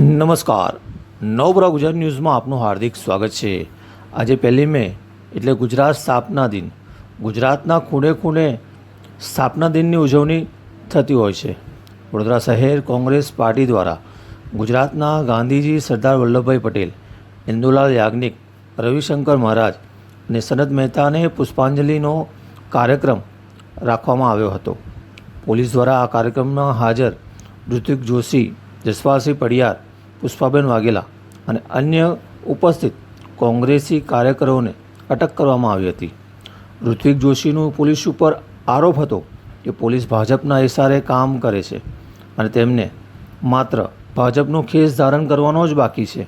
નમસ્કાર. નવબ્રા ગુજરાત ન્યૂઝમાં આપનું હાર્દિક સ્વાગત છે. આજે પહેલી મે, એટલે ગુજરાત સ્થાપના દિન. ગુજરાતના ખૂણે ખૂણે સ્થાપના દિનની ઉજવણી થતી હોય છે. વડોદરા શહેર કોંગ્રેસ પાર્ટી દ્વારા ગુજરાતના ગાંધીજી સરદાર વલ્લભભાઈ પટેલ, ઇન્દુલાલ યાજ્ઞિક, રવિશંકર મહારાજ અને સનત મહેતાને પુષ્પાંજલિનો કાર્યક્રમ રાખવામાં આવ્યો હતો. પોલીસ દ્વારા આ કાર્યક્રમમાં હાજર ઋતિક જોશી જસપાલસિંહ પડિયાર પુષ્પાબેન વાઘેલા અને અન્ય ઉપસ્થિત કોંગ્રેસી કાર્યકરોને અટક કરવામાં આવી હતી. ઋત્વિક જોશીનું પોલીસ ઉપર આરોપ હતો કે પોલીસ ભાજપના ઇશારે કામ કરે છે અને તેમને માત્ર ભાજપનો ખેસ ધારણ કરવાનો જ બાકી છે.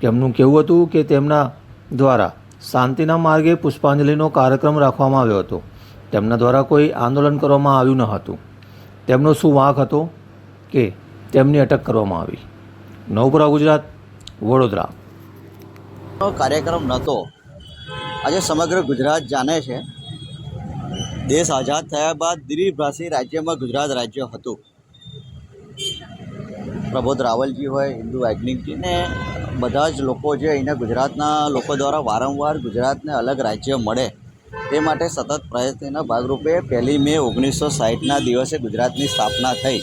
તેમનું કહેવું હતું કે તેમના દ્વારા શાંતિના માર્ગે પુષ્પાંજલિનો કાર્યક્રમ રાખવામાં આવ્યો હતો. તેમના દ્વારા કોઈ આંદોલન કરવામાં આવ્યું ન હતું. તેમનો શું વાંક હતો કે તેમની અટક કરવામાં આવી. નવપુરા, ગુજરાત, વડોદરા. કાર્યક્રમ નહોતો આજે સમગ્ર ગુજરાત જાણે છે. દેશ આઝાદ થયા બાદ દ્વિભાષી રાજ્યમાં ગુજરાત રાજ્ય હતું. પ્રબોધ રાવલજી હોય, હિન્દુ વૈજ્ઞાનિકજી ને બધા જ લોકો જે અહીંના ગુજરાતના લોકો દ્વારા વારંવાર ગુજરાતને અલગ રાજ્ય મળે તે માટે સતત પ્રયત્નના ભાગરૂપે પહેલી મે ઓગણીસો સાહીઠના દિવસે ગુજરાતની સ્થાપના થઈ.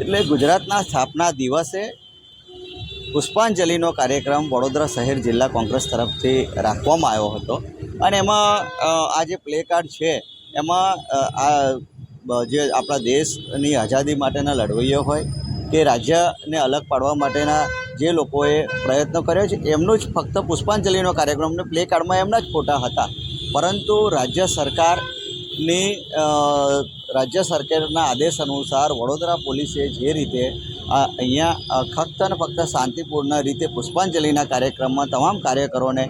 એટલે ગુજરાતના સ્થાપના દિવસે પુષ્પાંજલિનો કાર્યક્રમ વડોદરા શહેર જિલ્લા કોંગ્રેસ તરફથી રાખવામાં આવ્યો હતો. અને એમાં આ જે પ્લે કાર્ડ છે, એમાં આ, જે આપણા દેશની આઝાદી માટેના લડવૈયો હોય કે રાજ્યને અલગ પાડવા માટેના જે લોકોએ પ્રયત્નો કર્યો છે, એમનું જ ફક્ત પુષ્પાંજલિનો કાર્યક્રમને પ્લે કાર્ડમાં એમના જ ફોટા હતા. પરંતુ રાજ્ય સરકારની રાજ્ય સરકારના આદેશ અનુસાર વડોદરા પોલીસે જે રીતે અહીંયા ફક્ત ને ફક્ત શાંતિપૂર્ણ રીતે પુષ્પાંજલિના કાર્યક્રમમાં તમામ કાર્યકરોને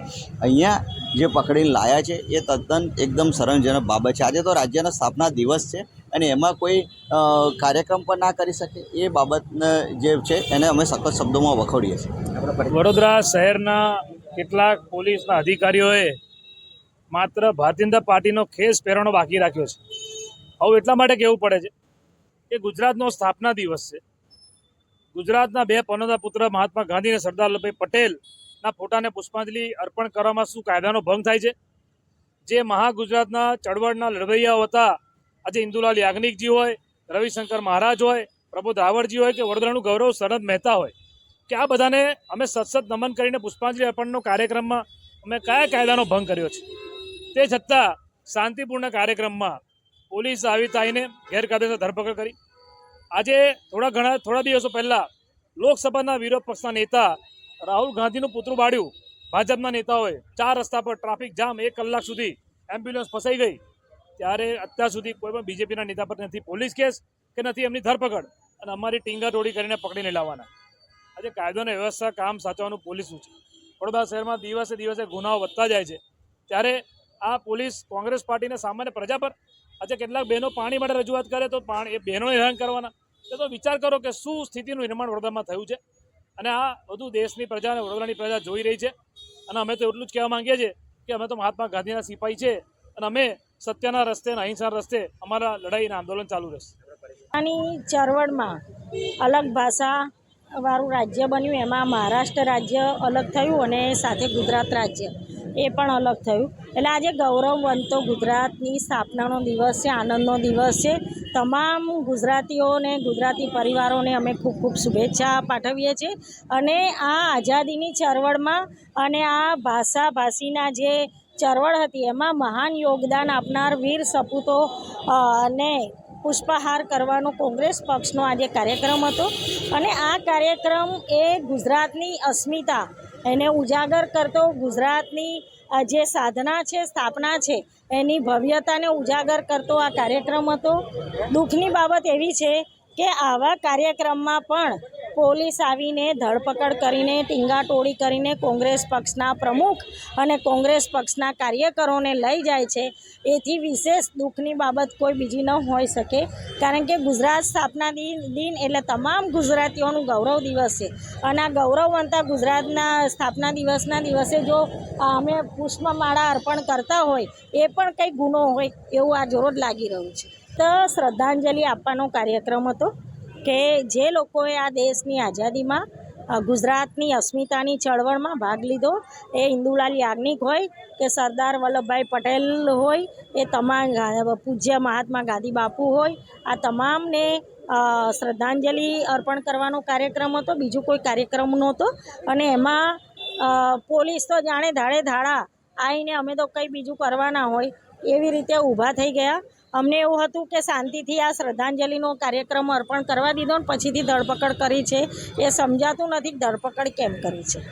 અહીંયા જે પકડીને લાયા છે, એ તદ્દન એકદમ શરમજનક બાબત છે. આજે તો રાજ્યના સ્થાપના દિવસ છે અને એમાં કોઈ કાર્યક્રમ પણ ના કરી શકે એ બાબતને જે છે એને અમે સખત શબ્દોમાં વખોડીએ છીએ. વડોદરા શહેરના કેટલાક પોલીસના અધિકારીઓએ માત્ર ભારતીય પાર્ટીનો ખેસ પહેરવાનો બાકી રાખ્યો છે. આવું એટલા માટે કહેવું પડે છે કે ગુજરાતનો સ્થાપના દિવસ છે. ગુજરાતના બે પનોતા પુત્ર મહાત્મા ગાંધી અને સરદાર વલ્લભભાઈ પટેલના ફોટાને પુષ્પાંજલિ અર્પણ કરવામાં શું કાયદાનો ભંગ થાય છે? જે મહાગુજરાતના ચળવળના લડવૈયાઓ હતા, આજે ઇન્દુલાલ યાજ્ઞિકજી હોય, રવિશંકર મહારાજ હોય, પ્રબોધ રાવળજી હોય કે વડોદરાનું ગૌરવ શરદ મહેતા હોય, કે આ બધાને અમે સતસત નમન કરીને પુષ્પાંજલિ અર્પણનો કાર્યક્રમમાં અમે કયા કાયદાનો ભંગ કર્યો છે? તે છતાં શાંતિપૂર્ણ કાર્યક્રમમાં પોલીસ આવી તાઈને ગેરકાયદેસર ધરપકડ કરી. આજે થોડા ઘણા, થોડા દિવસો પહેલાં લોકસભાના વિરોધ પક્ષના નેતા રાહુલ ગાંધીનું પુતળું બાળ્યું. ભાજપના નેતાઓએ ચાર રસ્તા પર ટ્રાફિક જામ એક કલાક સુધી એમ્બ્યુલન્સ ફસાઈ ગઈ. ત્યારે અત્યાર સુધી કોઈ પણ બીજેપીના નેતા પર નથી પોલીસ કેસ કે નથી એમની ધરપકડ. અને અમારી ટીંગા ટોળી કરીને પકડીને લાવવાના. આજે કાયદો અને વ્યવસ્થા કામ સાચવવાનું પોલીસનું છે વડોદરા શહેરમાં દિવસે દિવસે ગુનાઓ વધતા જાય છે. ત્યારે આ પોલીસ કોંગ્રેસ પાર્ટીને સામાન્ય પ્રજા પર આજે કેટલાક બહેનો પાણી માટે રજૂઆત કરે તો પાણી એ બહેનોને હેરાન કરવાના. તો વિચાર કરો કે શું સ્થિતિનું નિર્માણ વડોદરામાં થયું છે? અને આ બધું દેશની પ્રજા અને વડોદરાની પ્રજા જોઈ રહી છે. અને અમે તો એટલું જ કહેવા માંગીએ છીએ કે અમે તો મહાત્મા ગાંધીના સિપાહી છે અને અમે સત્યના રસ્તે અને અહિંસાના રસ્તે અમારા લડાઈ અને આંદોલન ચાલુ રહેશે. આની ચળવળમાં અલગ ભાષા વાળું રાજ્ય બન્યું, એમાં મહારાષ્ટ્ર રાજ્ય અલગ થયું અને સાથે ગુજરાત રાજ્ય. એ પણ અલગ થયું. એટલે આજે ગૌરવવંતો ગુજરાતની સ્થાપનાનો દિવસ છે, આનંદનો દિવસ છે. તમામ ગુજરાતીઓને, ગુજરાતી પરિવારોને અમે ખૂબ ખૂબ શુભેચ્છા પાઠવીએ છીએ. અને આ આઝાદીની ચળવળમાં અને આ ભાષા ભાષીના જે ચળવળ હતી, એમાં મહાન યોગદાન આપનાર વીર સપૂતો ને પુષ્પહાર કરવાનો કોંગ્રેસ પક્ષનો આજે કાર્યક્રમ હતો. અને આ કાર્યક્રમ એ ગુજરાતની અસ્મિતા એને ઉજાગર કરતો ગુજરાતની જે સાધના છે, સ્થાપના છે, એની ભવ્યતાને ઉજાગર કરતો આ કાર્યક્રમ હતો. દુઃખની બાબત એવી છે કે આવા કાર્યક્રમમાં પણ પોલીસ આવીને ધરપકડ કરીને, ટીંગાટોળી કરીને કોંગ્રેસ પક્ષના પ્રમુખ અને કોંગ્રેસ પક્ષના કાર્યકરોને લઈ જાય છે. એથી વિશેષ દુઃખની બાબત કોઈ બીજી ન હોઈ શકે, કારણ કે ગુજરાત સ્થાપના દિન દિન એટલે તમામ ગુજરાતીઓનું ગૌરવ દિવસ છે. અને આ ગૌરવવંતા ગુજરાતના સ્થાપના દિવસના દિવસે જો અમે પુષ્પમાળા અર્પણ કરતા હોય, એ પણ કંઈ ગુનો હોય એવું આ જોરોજ લાગી રહ્યું છે. તો શ્રદ્ધાંજલિ આપવાનો કાર્યક્રમ હતો. કે જે લોકોએ આ દેશની આઝાદીમાં ગુજરાતની અસ્મિતાની ચળવળમાં ભાગ લીધો, એ ઇન્દુલાલ યાજ્ઞિક હોય કે સરદાર વલ્લભભાઈ પટેલ હોય, એ તમામ પૂજ્ય મહાત્મા ગાંધી બાપુ હોય, આ તમામને શ્રદ્ધાંજલિ અર્પણ કરવાનો કાર્યક્રમ હતો, બીજું કોઈ કાર્યક્રમ નહોતો, અને એમાં પોલીસ તો જાણે ધાડે ધાડા આવીને અમે તો કંઈ બીજું કરવાના હોય, એવી રીતે ઊભા થઈ ગયા. અમને એવું હતું કે શાંતિથી આ શ્રદ્ધાંજલિનો કાર્યક્રમ અર્પણ કરવા દીધો ને પછીથી ધરપકડ કરી છે. એ સમજાતું નથી ધરપકડ કેમ કરી છે.